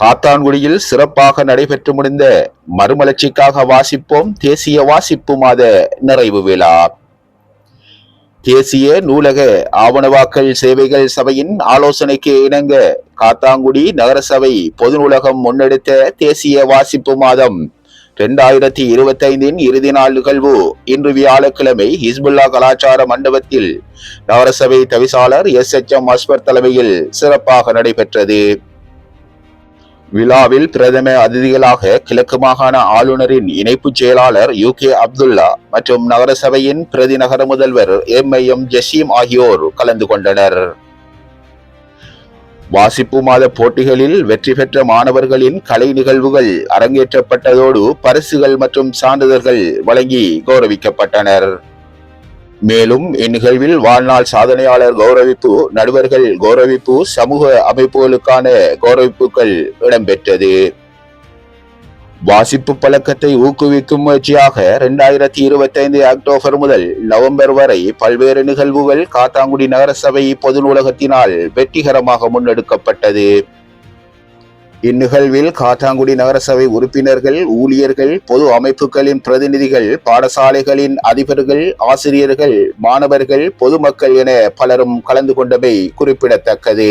காத்தான்குடியில் சிறப்பாக நடைபெற்று முடிந்த மறுமலர்ச்சிக்காக வாசிப்போம் தேசிய வாசிப்பு மாத நிறைவு விழா. தேசிய நூலக ஆவணவாக்கல் சேவைகள் சபையின் ஆலோசனைக்கு இணங்க காத்தாங்குடி நகரசபை பொது நூலகம் முன்னெடுத்த தேசிய வாசிப்பு மாதம் இரண்டாயிரத்தி இருபத்தைந்தின் இறுதி நாள் நிகழ்வு இன்று வியாழக்கிழமை ஹிஸ்புல்லா கலாச்சார மண்டபத்தில் நகரசபை தவிசாளர் எஸ் எச் எம் அஸ்பர் தலைமையில் சிறப்பாக நடைபெற்றது. விழாவில் பிரதம அதிதிகளாக கிழக்கு மாகாண ஆளுநரின் இணைப்பு செயலாளர் யூ கே அப்துல்லா மற்றும் நகரசபையின் பிரதிநகர முதல்வர் எம் ஐ எம் ஜசீம் ஆகியோர் கலந்து கொண்டனர். வாசிப்பு மாத போட்டிகளில் வெற்றி பெற்ற மாணவர்களின் கலை நிகழ்வுகள் அரங்கேற்றப்பட்டதோடு பரிசுகள் மற்றும் சான்றிதழ்கள் வழங்கி கௌரவிக்கப்பட்டனர். மேலும் இந்நிகழ்வில் வாழ்நாள் சாதனையாளர் கௌரவிப்பு நடுவர்கள் கௌரவிப்பு சமூக அமைப்புகளுக்கான கௌரவிப்புகள் இடம்பெற்றது. வாசிப்பு பழக்கத்தை ஊக்குவிக்கும் முயற்சியாக இரண்டாயிரத்தி இருபத்தி ஐந்து அக்டோபர் முதல் நவம்பர் வரை பல்வேறு நிகழ்வுகள் காத்தாங்குடி நகரசபை பொது நூலகத்தினால் வெற்றிகரமாக முன்னெடுக்கப்பட்டது. இந்நிகழ்வில் காத்தாங்குடி நகரசபை உறுப்பினர்கள் ஊழியர்கள் பொது அமைப்புகளின் பிரதிநிதிகள் பாடசாலைகளின் அதிபர்கள் ஆசிரியர்கள் மாணவர்கள் பொதுமக்கள் என பலரும் கலந்து கொண்டமை குறிப்பிடத்தக்கது.